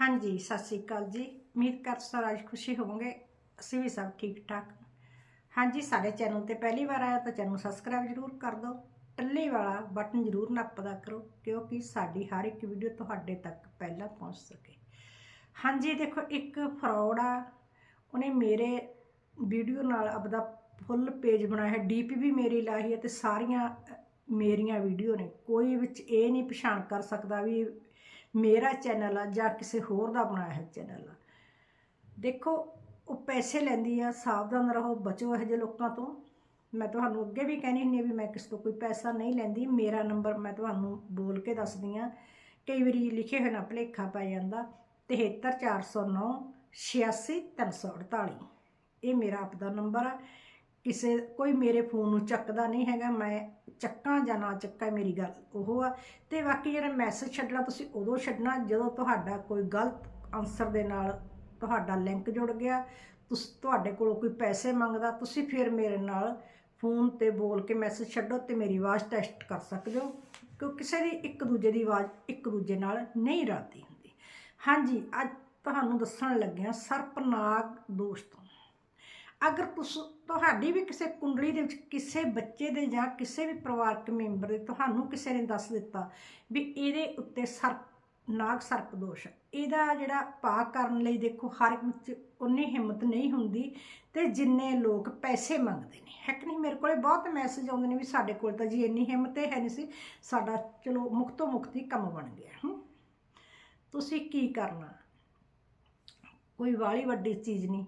ਹਾਂਜੀ, ਸਤਿ ਸ੍ਰੀ ਅਕਾਲ ਜੀ। ਉਮੀਦ ਕਰ ਸਾਰਾ ਖੁਸ਼ੀ ਹੋਵੋਗੇ। ਅਸੀਂ ਵੀ ਸਭ ਠੀਕ ਠਾਕ ਹਾਂਜੀ, ਸਾਡੇ ਚੈਨਲ ਤੇ ਪਹਿਲੀ ਵਾਰ ਆਇਆ ਤਾਂ ਚੈਨਲ ਨੂੰ ਸਬਸਕ੍ਰਾਈਬ ਜ਼ਰੂਰ ਕਰ ਦਿਓ। ਟੱਲੀ ਵਾਲਾ ਬਟਨ ਜ਼ਰੂਰ ਨੱਪਦਾ ਕਰੋ, ਕਿਉਂਕਿ ਸਾਡੀ ਹਰ ਇੱਕ ਵੀਡੀਓ ਤੁਹਾਡੇ ਤੱਕ ਪਹਿਲਾਂ ਪਹੁੰਚ ਸਕੇ। ਹਾਂਜੀ, ਦੇਖੋ, ਇੱਕ ਫਰਾਡ ਆ। ਉਹਨੇ ਮੇਰੇ ਵੀਡੀਓ ਨਾਲ ਆਪਦਾ ਫੁੱਲ ਪੇਜ ਬਣਾਇਆ ਹੈ। ਡੀਪੀ ਵੀ ਮੇਰੀ ਲਾਈ ਹੈ ਤੇ ਸਾਰੀਆਂ ਮੇਰੀਆਂ ਵੀਡੀਓ ਨੇ। ਕੋਈ ਵਿੱਚ ਇਹ ਨਹੀਂ ਪਛਾਣ ਕਰ ਸਕਦਾ ਵੀ ਮੇਰਾ ਚੈਨਲ ਆ ਜਾਂ ਕਿਸੇ ਹੋਰ ਦਾ ਬਣਾਇਆ ਹੈ ਚੈਨਲ ਆ। ਦੇਖੋ, ਉਹ ਪੈਸੇ ਲੈਂਦੀ ਆ, ਸਾਵਧਾਨ ਰਹੋ, ਬਚੋ ਇਹੋ ਜਿਹੇ ਲੋਕਾਂ ਤੋਂ। ਮੈਂ ਤੁਹਾਨੂੰ ਅੱਗੇ ਵੀ ਕਹਿੰਦੀ ਹੁੰਦੀ ਹਾਂ ਵੀ ਮੈਂ ਕਿਸੇ ਤੋਂ ਕੋਈ ਪੈਸਾ ਨਹੀਂ ਲੈਂਦੀ। ਮੇਰਾ ਨੰਬਰ ਮੈਂ ਤੁਹਾਨੂੰ ਬੋਲ ਕੇ ਦੱਸਦੀ ਆ। ਕਈ ਵਾਰੀ ਲਿਖੇ ਹੋਏ ਨਾ ਭੁਲੇਖਾ ਪੈ ਜਾਂਦਾ। 73409 86348 ਇਹ ਮੇਰਾ ਆਪਦਾ ਨੰਬਰ ਆ। ਕਿਸੇ, ਕੋਈ ਮੇਰੇ ਫੋਨ ਨੂੰ ਚੱਕਦਾ ਨਹੀਂ ਹੈਗਾ। ਮੈਂ ਚੱਕਾਂ ਜਾਂ ਨਾ ਚੱਕਾਂ ਮੇਰੀ ਗੱਲ, ਉਹ ਆ। ਤੇ ਬਾਕੀ ਜਿਹੜਾ ਮੈਸੇਜ ਛੱਡਣਾ, ਤੁਸੀਂ ਉਦੋਂ ਛੱਡਣਾ ਜਦੋਂ ਤੁਹਾਡਾ ਕੋਈ ਗਲਤ ਆਨਸਰ ਦੇ ਨਾਲ ਤੁਹਾਡਾ ਲਿੰਕ ਜੁੜ ਗਿਆ, ਤੁਸ, ਤੁਹਾਡੇ ਕੋਲੋਂ ਕੋਈ ਪੈਸੇ ਮੰਗਦਾ, ਤੁਸੀਂ ਫਿਰ ਮੇਰੇ ਨਾਲ ਫੋਨ ਤੇ ਬੋਲ ਕੇ ਮੈਸੇਜ ਛੱਡੋ ਤੇ ਮੇਰੀ ਆਵਾਜ਼ ਟੈਸਟ ਕਰ ਸਕਦੇ ਹੋ, ਕਿਉਂ ਕਿਸੇ ਦੀ ਇੱਕ ਦੂਜੇ ਦੀ ਆਵਾਜ਼ ਇੱਕ ਦੂਜੇ ਨਾਲ ਨਹੀਂ ਰਲਦੀ ਹੁੰਦੀ। ਹਾਂਜੀ, ਅੱਜ ਤੁਹਾਨੂੰ ਦੱਸਣ ਲੱਗਿਆ ਸਰਪਨਾਗ ਦੋਸ਼ ਤੋਂ ਅਗਰ ਤੁਸੀਂ, ਤੁਹਾਡੀ ਵੀ ਕਿਸੇ ਕੁੰਡਲੀ ਦੇ ਵਿੱਚ ਕਿਸੇ ਬੱਚੇ ਦੇ ਜਾਂ ਕਿਸੇ ਵੀ ਪਰਿਵਾਰਕ ਮੈਂਬਰ ਦੇ ਤੁਹਾਨੂੰ ਕਿਸੇ ਨੇ ਦੱਸ ਦਿੱਤਾ ਵੀ ਇਹਦੇ ਉੱਤੇ ਸਰਪ, ਨਾਗ ਸਰਪ ਦੋਸ਼ ਇਹਦਾ ਜਿਹੜਾ ਪਾ ਕਰਨ ਲਈ ਦੇਖੋ ਹਰ ਇੱਕ ਵਿੱਚ ਉਨੀ ਹਿੰਮਤ ਨਹੀਂ ਹੁੰਦੀ ਤੇ ਜਿੰਨੇ ਲੋਕ ਪੈਸੇ ਮੰਗਦੇ ਨੇ। ਹੈ ਕਿ ਨਹੀਂ? ਮੇਰੇ ਕੋਲੇ ਬਹੁਤ ਮੈਸੇਜ ਆਉਂਦੇ ਨੇ ਵੀ ਸਾਡੇ ਕੋਲ ਤਾਂ ਜੀ ਇੰਨੀ ਹਿੰਮਤ ਹੈ ਨਹੀਂ ਸੀ। ਸਾਡਾ ਚਲੋ ਮੁਕਤੋ ਮੁਕਤੀ ਕੰਮ ਬਣ ਗਿਆ। ਹੂੰ? ਤੁਸੀਂ ਕੀ ਕਰਨਾ? ਕੋਈ ਵਾਲੀ ਵੱਡੀ ਚੀਜ਼ ਨਹੀਂ।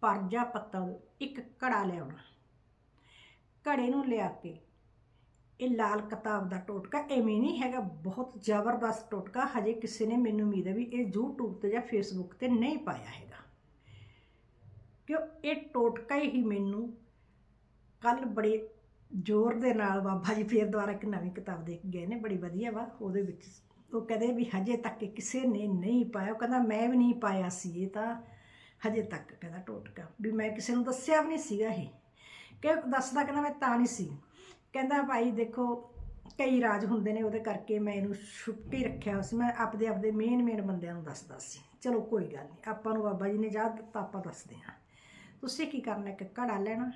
ਪਰਜਾ ਪੱਤਲ ਇੱਕ ਘੜਾ ਲਿਆਉਣਾ। ਘੜੇ ਨੂੰ ਲਿਆ ਕੇ ਇਹ ਲਾਲ ਕਿਤਾਬ ਦਾ ਟੋਟਕਾ ਐਵੇਂ ਨਹੀਂ ਹੈਗਾ, ਬਹੁਤ ਜ਼ਬਰਦਸਤ ਟੋਟਕਾ, ਹਜੇ ਕਿਸੇ ਨੇ ਮੈਨੂੰ ਉਮੀਦ ਹੈ ਵੀ ਇਹ YouTube ਤੇ ਜਾਂ Facebook ਤੇ ਨਹੀਂ ਪਾਇਆ ਹੈਗਾ। ਕਿਉਂ? ਇਹ ਟੋਟਕਾ ਹੀ ਮੈਨੂੰ ਕੱਲ ਬੜੇ ਜ਼ੋਰ ਦੇ ਨਾਲ ਬਾਬਾ ਜੀ ਫੇਰ ਦੁਆਰਾ ਇੱਕ ਨਵੀਂ ਕਿਤਾਬ ਦੇ ਕੇ ਗਏ ਨੇ, ਬੜੀ ਵਧੀਆ ਵਾ, ਉਹਦੇ ਵਿੱਚ ਉਹ ਕਹਿੰਦੇ ਵੀ ਹਜੇ ਤੱਕ ਕਿਸੇ ਨੇ ਨਹੀਂ ਪਾਇਆ, ਉਹ ਕਹਿੰਦਾ ਮੈਂ ਵੀ ਨਹੀਂ ਪਾਇਆ ਸੀ ਇਹ ਤਾਂ। ਹਜੇ ਤੱਕ, ਕਹਿੰਦਾ ਟੋਟਕਾ। ਵੀ ਮੈਂ ਕਿਸੇ ਨੂੰ ਦੱਸਿਆ ਵੀ ਨਹੀਂ ਸੀਗਾ ਇਹ। ਕਿ ਦੱਸਦਾ? ਕਹਿੰਦਾ ਮੈਂ ਤਾਂ ਨਹੀਂ ਸੀ। ਕਹਿੰਦਾ, ਭਾਈ ਦੇਖੋ, ਕਈ ਰਾਜ ਹੁੰਦੇ ਨੇ, ਉਹਦੇ ਕਰਕੇ ਮੈਂ ਇਹਨੂੰ ਛੁਪ ਕੇ ਰੱਖਿਆ ਹੋਇਆ ਸੀ। ਮੈਂ ਆਪਦੇ ਆਪਦੇ ਮੇਨ ਮੇਨ ਬੰਦਿਆਂ ਨੂੰ ਦੱਸਦਾ ਸੀ। ਚਲੋ, ਕੋਈ ਗੱਲ ਨਹੀਂ। ਆਪਾਂ ਨੂੰ ਬਾਬਾ ਜੀ ਨੇ ਯਾਦ ਦਿੱਤਾ ਆਪਾਂ ਦੱਸਦੇ ਹਾਂ। ਤੁਸੀਂ ਕੀ ਕਰਨਾ? ਇੱਕ ਘੜਾ ਲੈਣਾ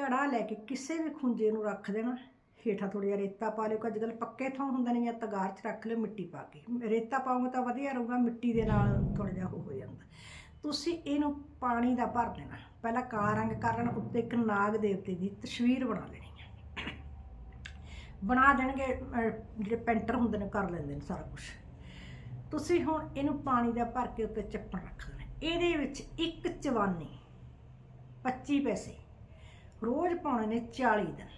ਘੜਾ ਲੈ ਕੇ ਕਿਸੇ ਵੀ ਖੁੰਝੇ ਨੂੰ ਰੱਖ ਦੇਣਾ। ਹੇਠਾਂ ਥੋੜ੍ਹਾ ਜਿਹਾ ਰੇਤਾ ਪਾ ਲਿਓ ਅੱਜ ਕੱਲ੍ਹ ਪੱਕੇ ਥਾਂ ਹੁੰਦੇ ਨੇ ਜਾਂ ਤਗਾਰ 'ਚ ਰੱਖ ਲਿਓ ਮਿੱਟੀ ਪਾ ਕੇ। ਰੇਤਾ ਪਾਉਂਗੇ ਤਾਂ ਵਧੀਆ ਰਹੂਗਾ, ਮਿੱਟੀ ਦੇ ਨਾਲ ਥੋੜ੍ਹਾ ਜਿਹਾ ਹੋ ਜਾਂਦਾ। ਤੁਸੀਂ ਇਹਨੂੰ ਪਾਣੀ ਦਾ ਭਰ ਦੇਣਾ। ਪਹਿਲਾਂ ਕਾਲਾ ਰੰਗ ਕਰ ਲੈਣਾ, ਉੱਤੇ ਇੱਕ ਨਾਗ ਦੇਵਤੇ ਦੀ ਤਸਵੀਰ ਬਣਾ ਲੈਣੀ ਹੈ। ਬਣਾ ਦੇਣਗੇ ਜਿਹੜੇ ਪੈਂਟਰ ਹੁੰਦੇ ਨੇ, ਕਰ ਲੈਂਦੇ ਨੇ ਸਾਰਾ ਕੁਝ ਤੁਸੀਂ ਹੁਣ ਇਹਨੂੰ ਪਾਣੀ ਦਾ ਭਰ ਕੇ ਉੱਤੇ ਚੱਪਣ ਰੱਖ ਦੇਣਾ ਇਹਦੇ ਵਿੱਚ ਇੱਕ ਚਵਾਨੀ 25 ਪੈਸੇ। ਰੋਜ਼ ਪਾਉਣੇ ਨੇ 40 ਦਿਨ।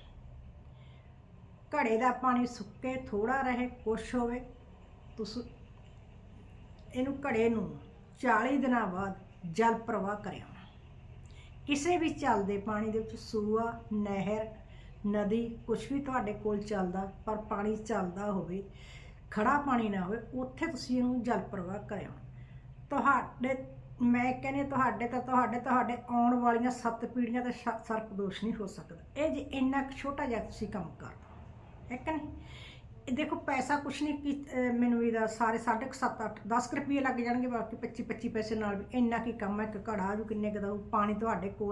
ਘੜੇ ਦਾ ਪਾਣੀ ਸੁੱਕੇ ਥੋੜਾ ਰਹੇ ਕੁਛ ਹੋਵੇ। ਤੁਸੀਂ ਇਹਨੂੰ ਘੜੇ ਨੂੰ 40 ਦਿਨਾਂ ਬਾਅਦ ਜਲ ਪ੍ਰਵਾਹ ਕਰਿਆ ਕਿਸੇ ਵੀ ਚੱਲਦੇ ਪਾਣੀ ਦੇ ਵਿੱਚ ਸੂਆ, ਨਹਿਰ, ਨਦੀ ਕੁਝ ਵੀ ਤੁਹਾਡੇ ਕੋਲ ਚੱਲਦਾ, ਪਰ ਪਾਣੀ ਚੱਲਦਾ ਹੋਵੇ ਖੜਾ ਪਾਣੀ ਨਾ ਹੋਵੇ, ਉੱਥੇ ਤੁਸੀਂ ਇਹਨੂੰ ਜਲ ਪ੍ਰਵਾਹ ਕਰਿਆ ਤੁਹਾਡੇ, ਮੈਂ ਕਹਿੰਦੀ ਤੁਹਾਡੇ ਤਾਂ ਤੁਹਾਡੇ ਤੁਹਾਡੇ ਆਉਣ ਵਾਲੀਆਂ ਸੱਤ ਪੀੜ੍ਹੀਆਂ ਤੇ ਸ਼- ਸਰਪ ਦੋਸ਼ ਨਹੀਂ ਹੋ ਸਕਦਾ। ਇਹ ਜੇ ਇੰਨਾ ਕੁ ਛੋਟਾ ਜਿਹਾ ਤੁਸੀਂ ਕੰਮ ਕਰ ਇੱਕ ਨਹੀਂ? ਇਹ ਦੇਖੋ ਪੈਸਾ ਕੁਛ ਨਹੀਂ ਕੀ ਅਹ ਮੈਨੂੰ ਇਹਦਾ ਸਾਰੇ ਸਾਢੇ ਕੁ ਸੱਤ ਅੱਠ 10 ਰੁਪਏ ਲੱਗ ਜਾਣਗੇ ਬਾਕੀ 25 25 ਪੈਸੇ ਨਾਲ ਵੀ। ਇੰਨਾ ਕੀ ਕੰਮ ਹੈ ਇੱਕ ਘੜਾ ਆਜੂ ਕਿੰਨੇ ਕੁ ਦਾ ਹੋਊ, ਪਾਣੀ ਤੁਹਾਡੇ ਕੋਲ